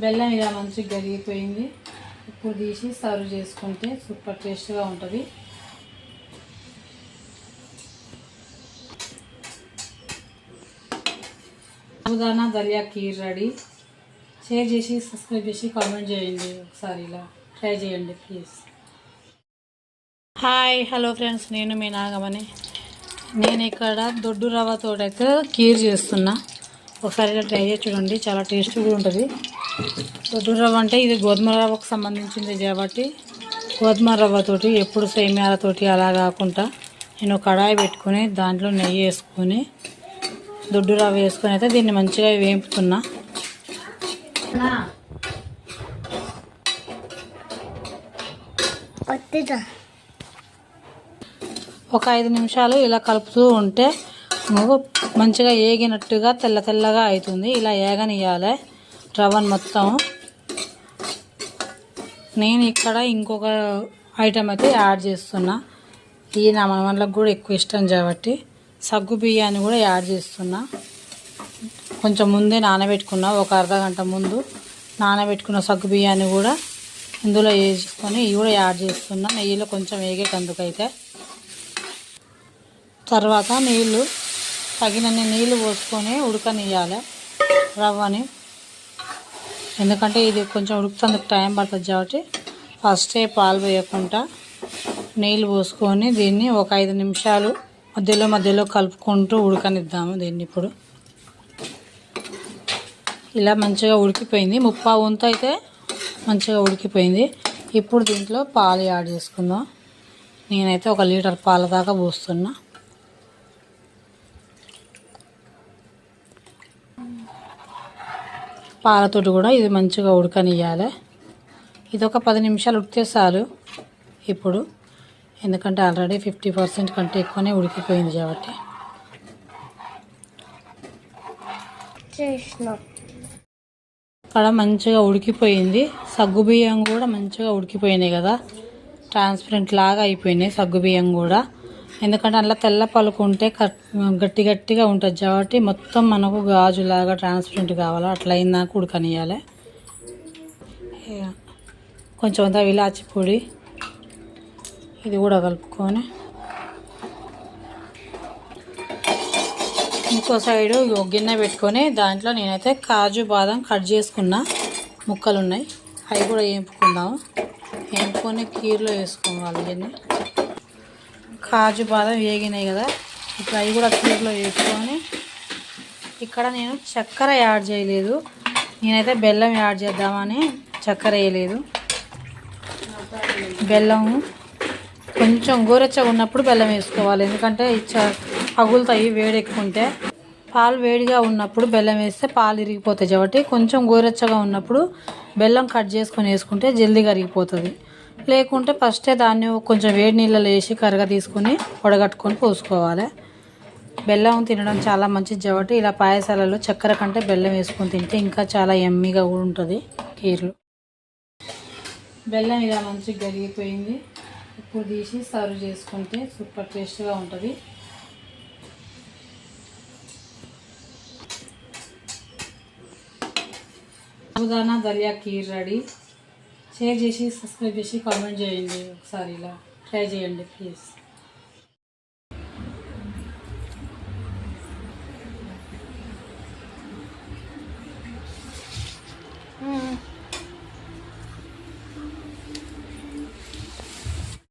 బెల్లం ఇలా మంచిగా కరిగిపోయింది. ఇప్పుడు తీసి సర్వ్ చేసుకుంటే సూపర్ టేస్ట్గా ఉంటుంది. సాబుదానా దలియా కీర్ రెడీ. షేర్ చేసి సబ్స్క్రైబ్ చేసి కామెంట్ చేయండి ఒకసారి ఇలా. ట్రై చేయండి ప్లీజ్. హాయ్ హలో ఫ్రెండ్స్ నేను మీ నాగమని నేను ఇక్కడ దొడ్డు రవ్వతో అయితే కీర్ చేస్తున్నా. ఒకసారి ఇలా ట్రై చేసి చూడండి చాలా టేస్టీగా ఉంటుంది. దొడ్డు రవ్వ అంటే ఇది గోధుమ రవ్వకు సంబంధించింది కాబట్టి గోధుమ రవ్వతోటి ఎప్పుడు సేమ్యాలతోటి అలా కాకుండా నేను కడాయి పెట్టుకొని దాంట్లో నెయ్యి వేసుకొని దొడ్డు రవ్వ వేసుకొని అయితే దీన్ని మంచిగా వేపుతున్నా. ఒక ఐదు నిమిషాలు ఇలా కలుపుతూ ఉంటే నువ్వు మంచిగా ఏగినట్టుగా తెల్ల తెల్లగా అవుతుంది. ఇలా ఏగనియాలి రవ్వను మొత్తం. నేను ఇక్కడ ఇంకొక ఐటమ్ అయితే యాడ్ చేస్తున్నా. ఈ నా మనవళ్ళకి కూడా ఎక్కువ ఇష్టం కాబట్టి. సగ్గు బియ్యాన్ని కూడా యాడ్ చేస్తున్నా. కొంచెం ముందే నానబెట్టుకున్న ఒక అర్ధ గంట ముందు నానబెట్టుకున్న సగ్గు బియ్యాన్ని కూడా ఇందులో వేసుకొని ఇవి కూడా యాడ్ చేస్తున్నా. నెయ్యిలో కొంచెం వేగేటందుకైతే తర్వాత నీళ్ళు తగినన్ని నీళ్ళు పోసుకొని ఉడకనియాలి రవ్వని. ఎందుకంటే ఇది కొంచెం ఉడుకుతందుకు టైం పడుతుంది కాబట్టి ఫస్టే పాలు వేయకుండా నీళ్ళు పోసుకొని దీన్ని ఒక ఐదు నిమిషాలు మధ్యలో మధ్యలో కలుపుకుంటూ ఉడకనిద్దాము దీన్ని ఇప్పుడు. ఇలా మంచిగా ఉడికిపోయింది. ముప్పా వంతు అయితే మంచిగా ఉడికిపోయింది. ఇప్పుడు దీంట్లో పాలు యాడ్ చేసుకుందాం. నేనైతే ఒక లీటర్ పాల దాకా పోస్తున్నా. పాలతోటి కూడా ఇది మంచిగా ఉడకనియాలి ఇది ఒక పది నిమిషాలు ఉడికితే చాలు ఇప్పుడు. ఎందుకంటే ఆల్రెడీ ఫిఫ్టీ పర్సెంట్ కంటే ఎక్కువనే ఉడికిపోయింది కాబట్టి. అక్కడ మంచిగా ఉడికిపోయింది. సగ్గు బియ్యం కూడా మంచిగా ఉడికిపోయినాయి కదా. ట్రాన్స్పరెంట్ లాగా అయిపోయినాయి సగ్గు బియ్యం కూడా. ఎందుకంటే అందులో తెల్ల పలుకుంటే గట్టి గట్టిగా ఉంటుంది. కాబట్టి మొత్తం మనకు గాజులాగా ట్రాన్స్పరెంట్ కావాలా? అట్లా అయిందా ఉడకనియాలి కొంచెం అంతా ఇలాచి పొడి ఇది కూడా కలుపుకొని ఇంకో సైడు గిన్నె పెట్టుకొని దాంట్లో నేనైతే కాజు బాదం కట్ చేసుకున్న ముక్కలు ఉన్నాయి అవి కూడా వేపుకుందాము వేపుకొని కీర్లో వేసుకోవాలి ఇవన్నీ. కాజు బాదం వేగినాయి కదా. ఇప్పుడు అవి కూడా కీర్లో వేసుకొని ఇక్కడ నేను చక్కెర యాడ్ చేయలేదు. నేనైతే బెల్లం యాడ్ చేద్దామని చక్కెర వేయలేదు. బెల్లం కొంచెం గోరెచ్చగా ఉన్నప్పుడు బెల్లం వేసుకోవాలి. ఎందుకంటే పగులుతాయి వేడి పాలు వేడిగా ఉన్నప్పుడు బెల్లం వేస్తే పాలు ఇరిగిపోతాయి కాబట్టి కొంచెం గోరెచ్చగా ఉన్నప్పుడు బెల్లం కట్ చేసుకొని వేసుకుంటే జల్దీ కరిగిపోతుంది. లేకుంటే ఫస్టే దాన్ని కొంచెం వేడి నీళ్ళలో వేసి కరగ తీసుకొని వడగట్టుకొని పోసుకోవాలి. బెల్లం తినడం చాలా మంచిది కాబట్టి ఇలా పాయసాలలో చక్కెర కంటే బెల్లం వేసుకొని తింటే ఇంకా చాలా ఎమ్మీగా కూడా ఉంటుంది కీర్లు. బెల్లం ఇలా మంచిగా కరిగిపోయింది ఇప్పుడు తీసి సర్వ్ చేసుకుంటే సూపర్ టేస్ట్గా ఉంటుంది. సాబుదానా దలియా కీర్ రెడీ. షేర్ చేసి సబ్స్క్రైబ్ చేసి కామెంట్ చేయండి ఒకసారి ఇలా. ట్రై చేయండి ప్లీజ్